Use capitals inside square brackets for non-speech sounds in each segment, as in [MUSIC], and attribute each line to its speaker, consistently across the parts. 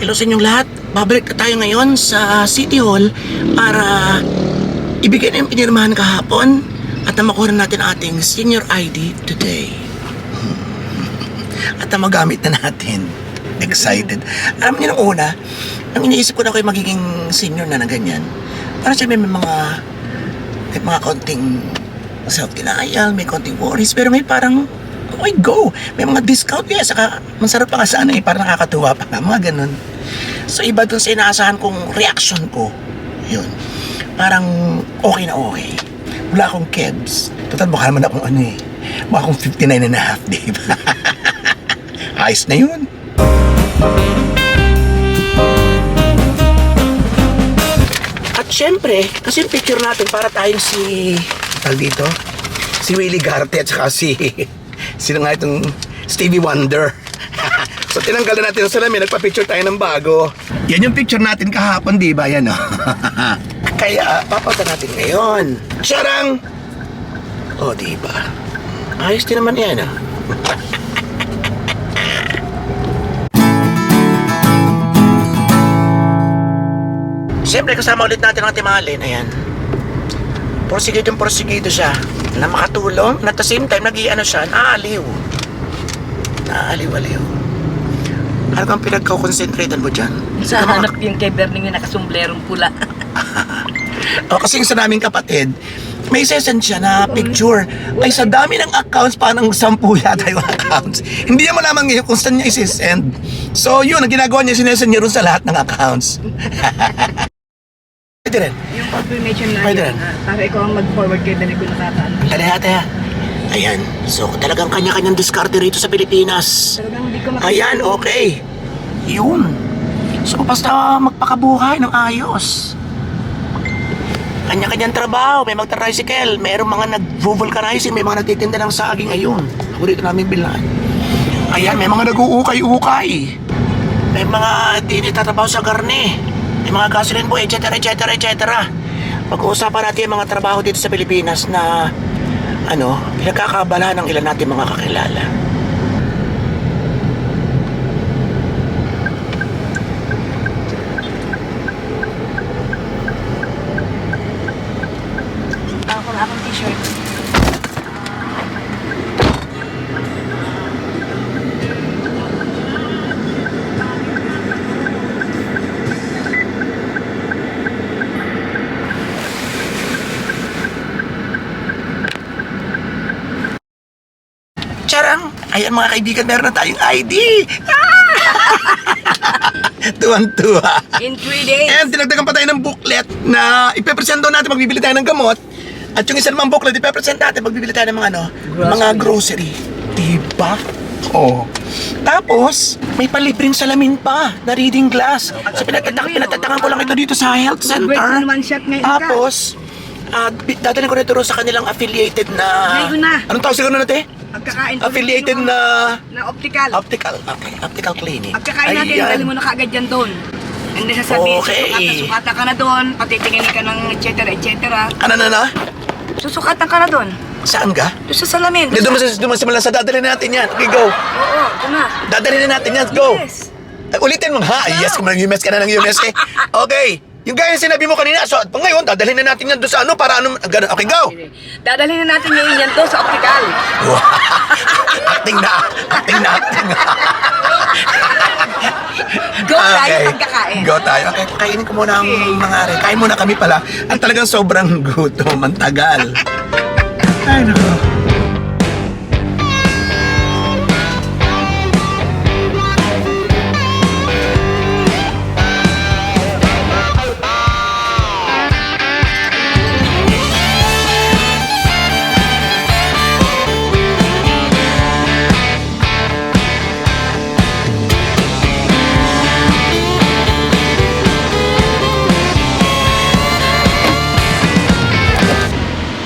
Speaker 1: Hello sa inyong lahat. Babalik na tayo ngayon sa City Hall para ibigay na yung pinirmahan kahapon at na makuha na natin ating senior ID today. [LAUGHS] At na magamit na natin. Excited. Alam niyo nung una, nang iniisip ko na ako'y magiging senior na na ganyan, parang siya may mga may mga konting self-denial, may konting worries, pero may parang, oh my go, may mga discount kaya, saka masarap pa nga sana eh, parang nakakatuwa pa nga, mga ganun. So iba dun sa inaasahan kong reaction ko, yun, parang okay na okay. Wala akong kebs. Total, baka naman akong ano eh, baka akong 59 and a half, di ba? [LAUGHS] Ayos na yun. At syempre, kasi yung picture natin para tayong si... Tal dito? Si Willie Garte at saka si... [LAUGHS] Sino nga itong Stevie Wonder. So tinanggal na natin ang salamin, nagpa-picture tayo ng bago. Yan yung picture natin kahapon, di ba? Yan, oh. [LAUGHS] Kaya, papauta natin ngayon. Charang! Oh, di ba? Ayos din naman yan, oh. Siyempre, kasama ulit natin ang timalin. Ayan. Porsigido porsigido siya. Na makatulong. Na at the same time, nag ano siya, naaliw. Naaliw-aliw. Ano kang pinagkakonsentratan mo dyan?
Speaker 2: Sa
Speaker 1: Ano
Speaker 2: hanap yung kay Berning yung nakasumblerong pula. [LAUGHS]
Speaker 1: O, kasi yung sa naming kapatid, may session siya na picture. Ay, sa dami ng accounts, parang sampu yata yung accounts. Hindi niya malaman ngayon kung saan niya isi-send. So, yun, ang ginagawa niya, sinesend niya rin sa lahat ng accounts. [LAUGHS] Pwede rin.
Speaker 2: yung confirmation na
Speaker 1: Pwede rin.
Speaker 2: ah, para ikaw ang mag-forward kay Berning kung nakakaano.
Speaker 1: Tala, tala. Ayan. So, talagang kanya-kanyang diskarte rito sa Pilipinas.
Speaker 2: Makita.
Speaker 1: Ayan, okay. Yun. So, basta magpakabuhay ng ayos. Kanya-kanyang trabaho. May magta-tricycle. Mayroong mga nag-vulcanizing. May mga nagtitinda ng saging. Ayun. Ako dito namin bilan. Ayan, may mga nag-uukay-ukay. May mga tinitatrabaho sa garne. May mga gasoline po, etc. etc. etc. Pag-uusapan natin yung mga trabaho dito sa Pilipinas na ano, pinagkakabala ng ilan natin mga kakilala.
Speaker 2: Ako na akong t-shirt.
Speaker 1: Charang! Ayan mga kaibigan, meron na tayong ID! Ah! [LAUGHS] Tuwan-tuwa.
Speaker 2: In three days.
Speaker 1: And tinagdagan pa tayo ng booklet na ipepresent daw natin magbibili tayo ng gamot. At yung isa namang booklet, ipepresent natin magbibili tayo ng mga ano, mga grocery. Diba? Oo. Tapos, may palibreng salamin pa na reading glass. So, pinatatak pinatatakan ko lang ito dito sa health center. Tapos, uh, dadalhin ko na ito sa kanilang affiliated na...
Speaker 2: Ngayon na.
Speaker 1: Anong tawag siguro natin?
Speaker 2: Pagkakain
Speaker 1: Affiliated na...
Speaker 2: na optical.
Speaker 1: Optical. Okay, optical clinic.
Speaker 2: Pagkakain natin,
Speaker 1: Ayan.
Speaker 2: dali mo na kaagad yan doon. And then sasabihin,
Speaker 1: Okay.
Speaker 2: susukatan, sukatan ka na doon, patitingin ka ng et cetera, et cetera.
Speaker 1: Ano na na?
Speaker 2: Susukatan ka na doon.
Speaker 1: Saan ka?
Speaker 2: Doon sa salamin.
Speaker 1: Hindi,
Speaker 2: Doon
Speaker 1: dumas, dumas, dumas sa dadalhin natin yan. Okay, go.
Speaker 2: Oo, doon na.
Speaker 1: Dadalhin na natin yan. Go.
Speaker 2: Yes.
Speaker 1: Ay, ulitin mo, ha? Yes, kung UMS ka na ng UMS eh. Okay. Yung gaya yung sinabi mo kanina, so ngayon, dadalhin na natin yan doon sa ano, para ano, ganun. Okay, go.
Speaker 2: Dadalhin na natin ngayon yan doon sa optical.
Speaker 1: Wow. [LAUGHS] acting na, acting na, acting na. [LAUGHS]
Speaker 2: Go tayo pagkakain.
Speaker 1: Go tayo. Okay, kainin ko muna ang mga rin. Kain muna kami pala. At talagang sobrang gutom. Ang tagal. [LAUGHS] Ay, nako.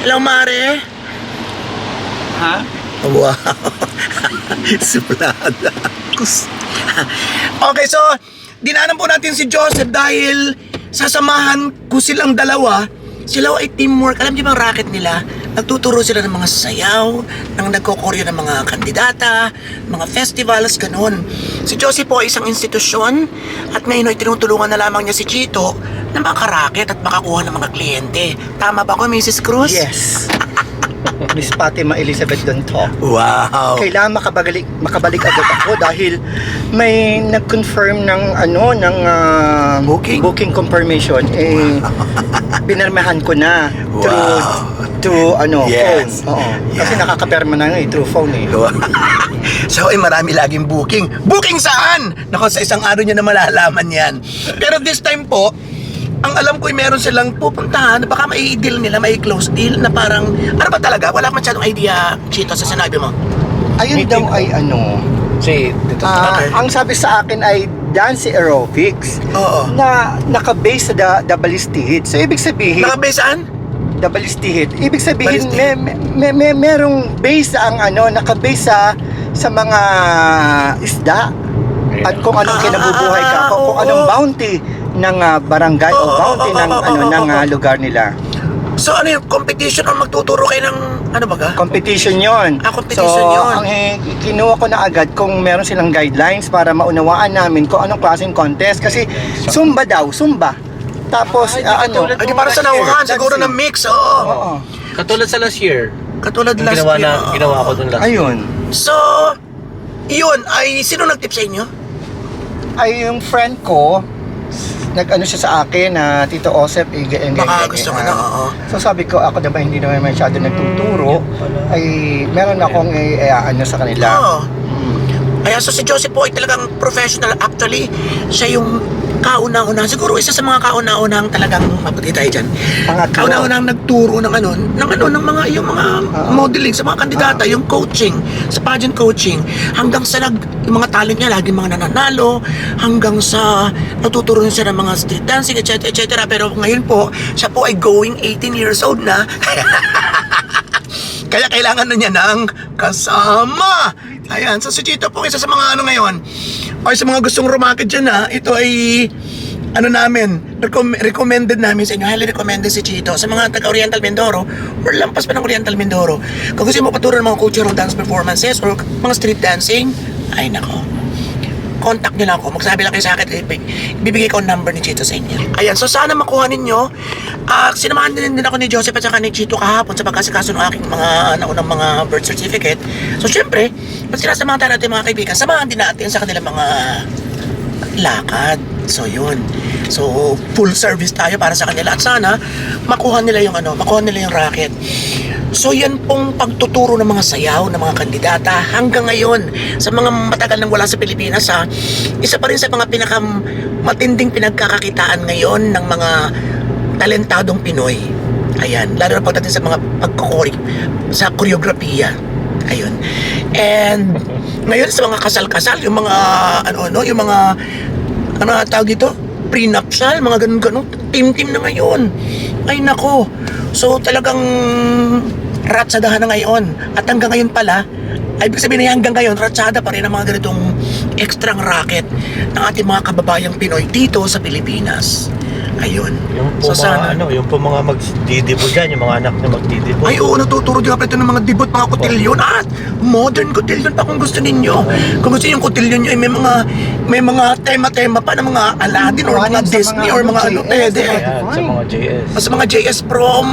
Speaker 1: Hello, Mare.
Speaker 3: Ha?
Speaker 1: Wow. [LAUGHS] Suplada. Okay, so, dinanan po natin si Joseph dahil sasamahan ko silang dalawa. Sila ay teamwork. Alam niyo ba ang racket nila? Nagtuturo sila ng mga sayaw, ng nagkokoryo ng mga kandidata, mga festivals, ganun. Si Josie po ay isang institusyon at ngayon ay tinutulungan na lamang niya si Chito na makaraket at makakuha ng mga kliyente. Tama ba ko, Mrs. Cruz?
Speaker 4: Yes. [LAUGHS] Miss Fatima Elizabeth Donto.
Speaker 1: Wow.
Speaker 4: Kailangan makabalik makabalik agad ako dahil may nag-confirm ng ano ng ah,
Speaker 1: Booking?
Speaker 4: booking confirmation eh [LAUGHS] pinirmahan ko na
Speaker 1: Wow.
Speaker 4: through ano
Speaker 1: Yes.
Speaker 4: phone. Oo. Kasi
Speaker 1: Yeah.
Speaker 4: nakakapirma na nga eh through phone eh. [LAUGHS]
Speaker 1: so ay marami laging booking. Booking saan? Nako sa isang araw niya na malalaman yan. Pero this time po, ang alam ko ay meron silang pupuntahan, baka may deal nila, may close deal na parang, ano ba talaga? Wala ka masyadong idea, Chito, sa sinabi mo.
Speaker 4: Ayun daw ay ano
Speaker 3: Si, dito
Speaker 4: ah,
Speaker 1: Okay.
Speaker 4: ang sabi sa akin ay dance aerobics
Speaker 1: Oo.
Speaker 4: na nakabase sa da, dabalistihid. So ibig sabihin
Speaker 1: Nakabase saan?
Speaker 4: Dabalistihid. Ibig sabihin may, may, may, merong base ang ano, nakabase sa sa mga isda at kung anong
Speaker 1: Ah,
Speaker 4: kinabubuhay ka, kung, kung anong bounty ng ah, barangay o
Speaker 1: Oo,
Speaker 4: bounty
Speaker 1: oo,
Speaker 4: ng ano ng ah, lugar nila.
Speaker 1: So ano yung competition o magtuturo kayo ng, ano ba ka?
Speaker 4: Competition 'yon.
Speaker 1: Ah, competition
Speaker 4: so,
Speaker 1: yun.
Speaker 4: ang eh, kinuha ko na agad kung meron silang guidelines para maunawaan namin kung anong klaseng contest kasi Zumba daw, Zumba. Tapos ah, ano,
Speaker 1: Ay, di para sa nauhan, siguro na mix, oo.
Speaker 4: Oo.
Speaker 3: Katulad sa last year.
Speaker 1: Katulad
Speaker 3: Yung
Speaker 1: last
Speaker 3: ginawa
Speaker 1: year,
Speaker 3: na,
Speaker 1: oo.
Speaker 3: ginawa ko dun last
Speaker 4: Ayun.
Speaker 1: So, yun, ay sino nag-tip sa inyo?
Speaker 4: ay yung friend ko nag-ano siya sa akin na Tito Osep eh, ganyan,
Speaker 1: Baka
Speaker 4: ganyan,
Speaker 1: gusto
Speaker 4: ganyan.
Speaker 1: ka na, oo.
Speaker 4: So sabi ko ako naman hindi naman masyado nagtuturo ay meron akong eh, eh, ano sa kanila.
Speaker 1: Oo. Kaya so si Joseph po ay talagang professional. Actually, siya yung kauna-una. Siguro isa sa mga kauna-unang talagang mabuti tayo dyan.
Speaker 4: Pangatlo.
Speaker 1: Kauna-unang nagturo ng ano, ng ano, ng mga, yung mga
Speaker 4: Oo.
Speaker 1: modeling sa mga kandidata, yung coaching, sa pageant coaching, hanggang sa nag, yung mga talent niya, lagi mga nananalo, hanggang sa natuturo niya siya ng mga street dancing, etc. etc. Pero ngayon po, siya po ay going 18 years old na. [LAUGHS] Kaya kailangan na niya ng kasama. Ayan, so si Chito po isa sa mga ano ngayon, o sa mga gustong rumakit dyan ha, ito ay ano namin, recom- recommended namin sa inyo, highly recommended si Chito sa mga taga Oriental Mindoro or lampas pa ng Oriental Mindoro. Kung gusto mo paturo ng mga cultural dance performances or mga street dancing, ay nako, contact nyo lang ako. Magsabi lang kayo sa akin, ibig- ibibigay ko ang number ni Chito sa inyo. Ayan, so sana makuha ninyo. Ah, sinamahan din, din ako ni Joseph at saka ni Chito kahapon sa pagkasikaso ng aking mga naunang mga birth certificate. So syempre, pag sinasamahan tayo natin mga kaibigan, samahan din natin sa kanilang mga lakad. So yun. So full service tayo para sa kanila at sana makuha nila yung ano, makuha nila yung racket. So yan pong pagtuturo ng mga sayaw ng mga kandidata hanggang ngayon sa mga matagal nang wala sa Pilipinas ha, isa pa rin sa mga pinakam matinding pinagkakakitaan ngayon ng mga talentadong Pinoy. Ayan, lalo na pagdating sa mga pagkukori, sa koreografiya. Ayun. And ngayon sa mga kasal-kasal, yung mga ano ano, yung mga ano tawag dito? Prenuptial, mga ganun-ganun. Team-team na ngayon. Ay nako. So talagang ratsadahan na ngayon. At hanggang ngayon pala, ay ibig sabihin na hanggang ngayon, ratsada pa rin ang mga ganitong extrang racket ng ating mga kababayang Pinoy dito sa Pilipinas. Ayun.
Speaker 5: Yung po
Speaker 1: So,
Speaker 5: mga
Speaker 1: sana-
Speaker 5: ano, yung po mga magdidibo dyan, yung mga anak na magdidibo.
Speaker 1: Ay, oo, natuturo din ako ito ng mga debut, mga kotilyon at modern kotilyon pa kung gusto ninyo. Kung gusto niyo yung kotilyon nyo, ay may mga may mga tema-tema pa ng mga Aladdin or mga Disney
Speaker 4: mga
Speaker 1: or mga ano.
Speaker 5: Ayan, sa mga JS.
Speaker 1: Sa mga JS Prom,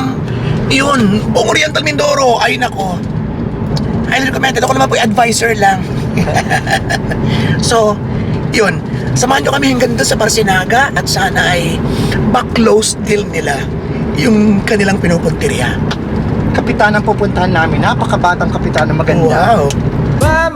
Speaker 1: yun, buong Oriental Mindoro, ay nako. Highly recommended. Ako naman po yung advisor lang. [LAUGHS] so, yun. Samahan nyo kami hanggang doon sa Barsinaga at sana ay back-close deal nila yung kanilang pinupuntirya.
Speaker 4: Kapitan ang pupuntahan namin. Napakabatang kapitan na maganda.
Speaker 1: Wow.
Speaker 6: Buy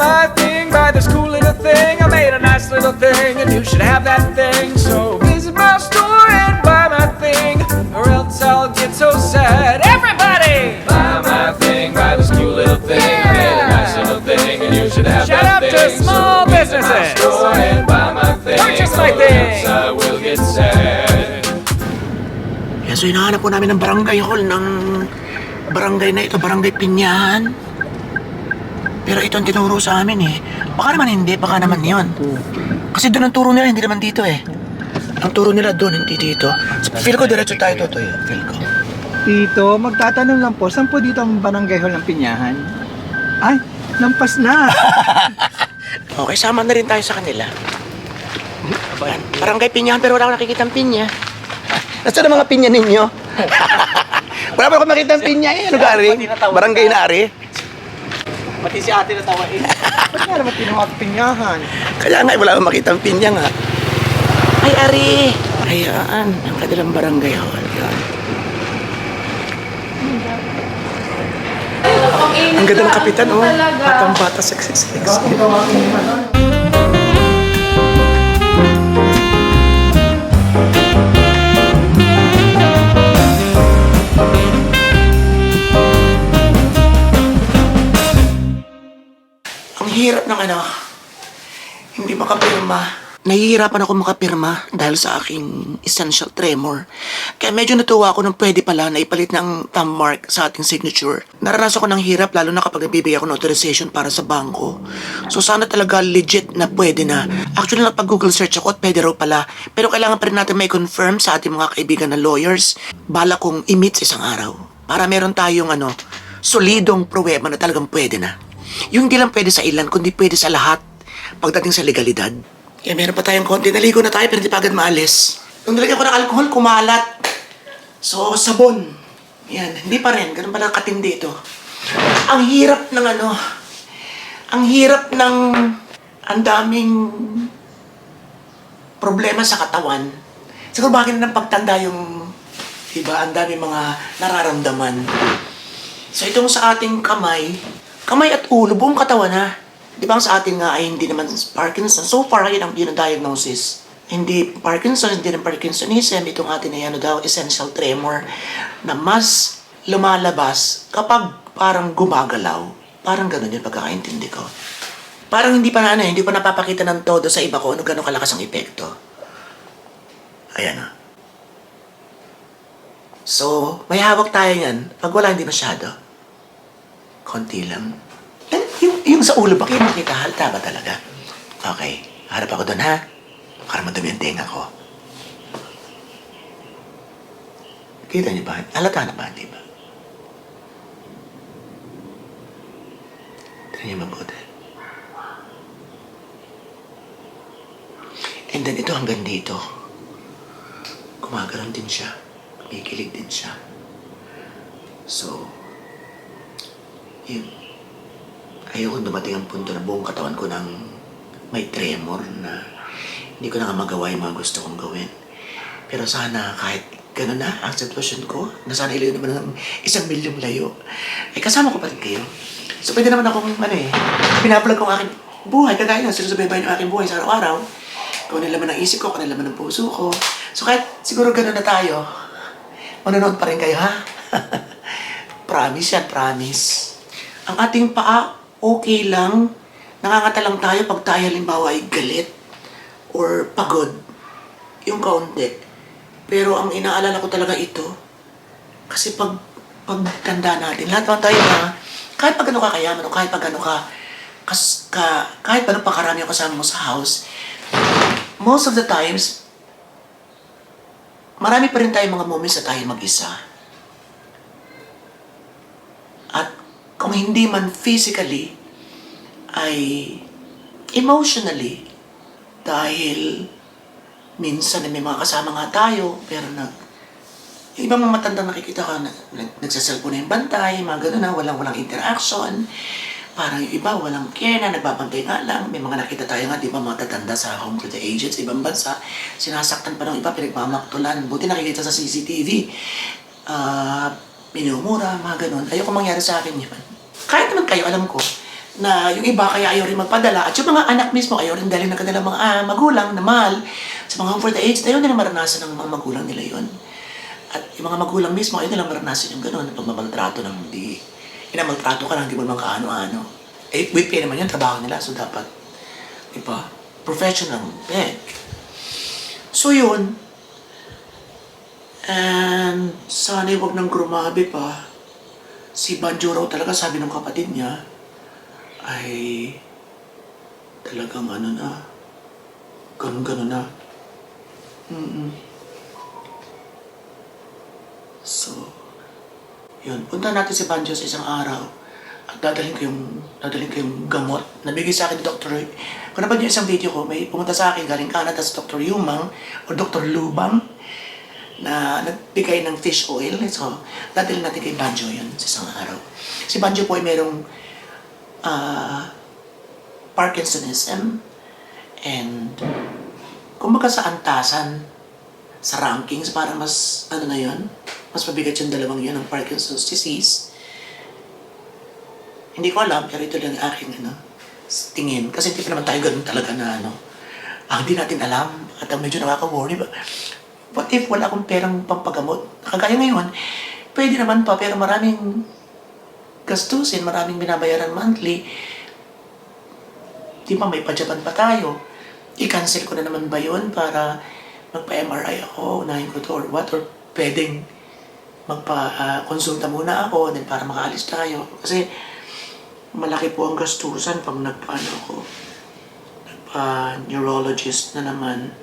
Speaker 6: else I will get sad.
Speaker 1: Yan, so hinahanap po namin ng barangay hall ng barangay na ito, barangay Pinyahan. Pero ito ang tinuro sa amin eh. Baka naman hindi, baka naman yon. Kasi doon ang turo nila, hindi naman dito eh. Ang turo nila doon, hindi dito. So, feel ko diretso tayo to, to eh. Feel ko.
Speaker 4: Tito, magtatanong lang po, saan po dito ang barangay hall ng Pinyahan? Ay, lampas na. [LAUGHS]
Speaker 1: Okay, sama na rin tayo sa kanila. Abayan. Barangay Pinyahan pero wala akong nakikita ang pinya. [LAUGHS] Nasaan ang mga pinya ninyo? [LAUGHS] wala pa akong makita ang pinya eh. Ano garing? Barangay na ari.
Speaker 3: Pati si ate natawa eh. [LAUGHS]
Speaker 4: Ba't nga naman tinawag pinyahan?
Speaker 1: Kaya nga, eh, wala akong makita ang pinya nga. Ay, ari! Ayaan, ang kadalang barangay hall. Yan. Ang ganda ng kapitan, oh. Batang bata, 666. Hirap ng ano, hindi makapirma. Nahihirapan ako makapirma dahil sa aking essential tremor. Kaya medyo natuwa ako nung pwede pala na ipalit ng thumb mark sa ating signature. Naranasan ko ng hirap lalo na kapag nagbibigay ako ng authorization para sa bangko. So sana talaga legit na pwede na. Actually napag-google search ako at pwede raw pala. Pero kailangan pa rin natin may confirm sa ating mga kaibigan na lawyers. Bala kong sa isang araw. Para meron tayong ano, solidong pruweba na talagang pwede na. Yung hindi lang pwede sa ilan, kundi pwede sa lahat pagdating sa legalidad. Kaya meron pa tayong konti. Naligo na tayo pero hindi pa agad maalis. Nung nilagyan ko ng alcohol, kumalat. So, sabon. Yan, hindi pa rin. Ganun pala katindi ito. Ang hirap ng ano, ang hirap ng ang daming problema sa katawan. Siguro bakit na ng pagtanda yung, diba, ang daming mga nararamdaman. So itong sa ating kamay, kamay at ulo, buong katawan ha. Di ba sa atin nga ay hindi naman Parkinson. So far, yun ang, yun ang diagnosis. Hindi Parkinson, hindi rin Parkinsonism. Itong atin ay ano daw, essential tremor na mas lumalabas kapag parang gumagalaw. Parang ganun yung pagkakaintindi ko. Parang hindi pa na ano, hindi pa napapakita ng todo sa iba ko ano gano'ng kalakas ang epekto. Ayan na. So, may hawak tayo yan. Pag wala, hindi masyado. Konti lang. And yung, yung sa ulo, bakit makita? Halta ba talaga? Okay. Harap ako doon, ha? Para madumi ang tenga ko. Kita niyo ba? Halata na ba, di ba? Tignan niyo mabuti. And then ito hanggang dito. Gumaganon din siya. Kikilig din siya. So, yun. Ayoko dumating ang punto na buong katawan ko nang may tremor na hindi ko na nga magawa yung mga gusto kong gawin. Pero sana kahit gano'n na ang sitwasyon ko, na sana ilayo naman ng isang milyong layo, ay kasama ko pa rin kayo. So pwede naman akong, ano eh, pinaplug ko ang aking buhay, kagaya na sinusubaybayan yung aking buhay sa araw-araw. Kung ano laman ng isip ko, kung ano laman ng puso ko. So kahit siguro gano'n na tayo, manonood pa rin kayo, ha? [LAUGHS] promise yan, promise. Ang ating paa, okay lang. Nakangata lang tayo pag tayo halimbawa ay galit or pagod. Yung kaunti. Pero ang inaalala ko talaga ito, kasi pag pagtanda natin, lahat naman tayo na, kahit pag ano ka kayaman o kahit pag ano ka, kas, ka, kahit pa pa karami ang kasama mo sa house, most of the times, marami pa rin tayong mga moments na tayo mag-isa. Kung hindi man physically, ay emotionally. Dahil minsan na may mga kasama nga tayo, pero nag... Yung ibang mga matanda nakikita ka, na, nag, nagsaselfon na yung bantay, mga gano'n na, walang, walang interaction. Parang yung iba, walang care na, nagbabantay nga lang. May mga nakita tayo nga, di ba, mga tatanda sa home to the aged, sa ibang bansa, sinasaktan pa ng iba, pinagmamaktulan. Buti nakikita sa CCTV. Ah, minumura, mga ganun. Ayoko mangyari sa akin yun. Kahit naman kayo, alam ko, na yung iba kaya ayaw rin magpadala at yung mga anak mismo ayaw rin dalhin ng kanilang mga ah, magulang na mahal sa mga for the aged, ayaw nila maranasan ng mga magulang nila yun. At yung mga magulang mismo, ayaw nila maranasan yung gano'n, pagmamaltrato ng hindi, inamaltrato ka ng hindi mo naman kaano-ano. Eh, with pay naman yun, trabaho nila, so dapat, di ba, professional peg. So yun, and sana'y wag nang grumabi pa. Si Banjo raw talaga, sabi ng kapatid niya, ay talagang ano na, ganun-ganun na. Mm-mm. So, Yun, punta natin si Banjo sa isang araw. At dadalhin ko yung, dadalhin ko yung gamot. Nabigay sa akin ni Dr. Kung napad niyo isang video ko, may pumunta sa akin galing Canada si Dr. Yumang o Dr. Lubang na nagbigay ng fish oil. So, dadalhin natin kay Banjo yun sa isang araw. Si Banjo po ay merong ah, Parkinsonism and kumbaga sa antasan sa rankings para mas ano na yun mas mabigat yung dalawang yun ng Parkinson's disease hindi ko alam pero ito lang ang aking ano tingin kasi hindi pa naman tayo ganun talaga na ano ang hindi natin alam at ang medyo nakaka-worry what if wala akong perang pampagamot? Kagaya ngayon pwede naman pa pero maraming gastusin maraming binabayaran monthly. Di ba may pa-Japan pa tayo? I-cancel ko na naman ba yun para magpa-MRI ako, unahin ko to or what, or pwedeng magpa-konsulta muna ako then para makaalis tayo. Kasi malaki po ang gastusan pag nagpaano ako, nagpa-neurologist na naman.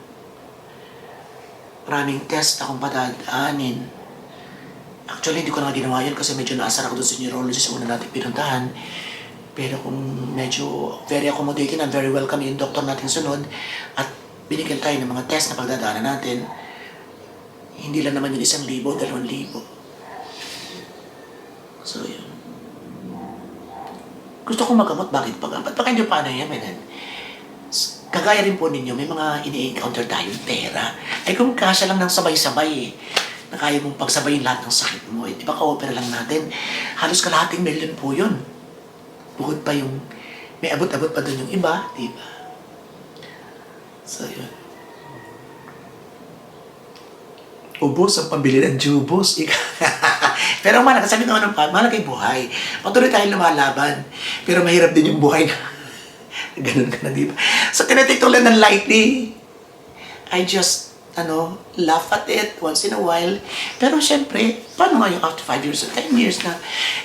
Speaker 1: Maraming test akong padadaanin. Actually, hindi ko na ginawa yun kasi medyo naasar ako doon sa neurologist sa una natin pinuntahan. Pero kung medyo very accommodating and very welcome yung doktor natin sunod at binigyan tayo ng mga test na pagdadaanan natin, hindi lang naman yung isang libo, dalawang libo. So, yun. Gusto kong magamot, bakit pa? Ba't pa kayo paano yan, menan? Kagaya rin po ninyo, may mga ini-encounter tayong pera. Ay kung kasya lang ng sabay-sabay eh, na kaya mong pagsabayin lahat ng sakit mo, eh, di ba ka-opera lang natin? Halos kalahating million po yun. Bukod pa yung, may abot-abot pa doon yung iba, di ba? So, yun. Ubos ang pambili ng jubos. [LAUGHS] Pero mahalaga, sabi ng anong pa, mahalaga yung buhay. Patuloy tayong lumalaban. Pero mahirap din yung buhay na [LAUGHS] ganun ka na, di ba? So, tinitake ko ng lightly. I just, ano, laugh at it once in a while. Pero syempre, paano nga yung after 5 years or 10 years na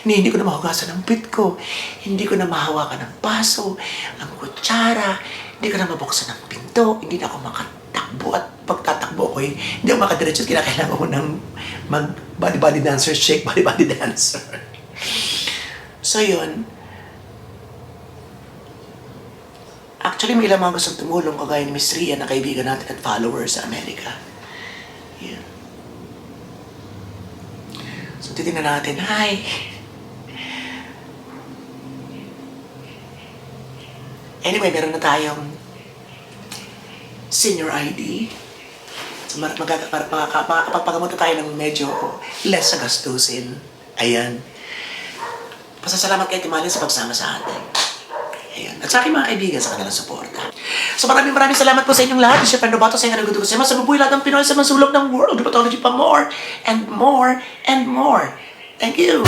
Speaker 1: ni, hindi ko na mahugasan ang pit ko, hindi ko na mahawakan ang paso, ang kutsara, hindi ko na mabuksan ang pinto, hindi na ako makatakbo at pagtatakbo ko eh, hindi ako makadiretso at kinakailangan ko ng mag body-body dancer, shake body-body [LAUGHS] dancer. so yun, Actually, may ilang mga gustong tumulong kagaya ni Miss Ria na kaibigan natin at follower sa Amerika. Yun. So, titignan natin. Hi! Anyway, meron na tayong senior ID. So, makakapagpagamot tayo ng medyo less sa gastusin. Ayan. Pasasalamat kay Timalin sa pagsama sa atin. Ayan. At sa aking mga kaibigan sa kanilang suporta. So maraming maraming salamat po sa inyong lahat. Siya Fernando Bato sa inyong nagudugo sa mga sabubuhay lahat ng Pinoy sa masulok ng world. Rheumatology pa more and more and more. Thank you.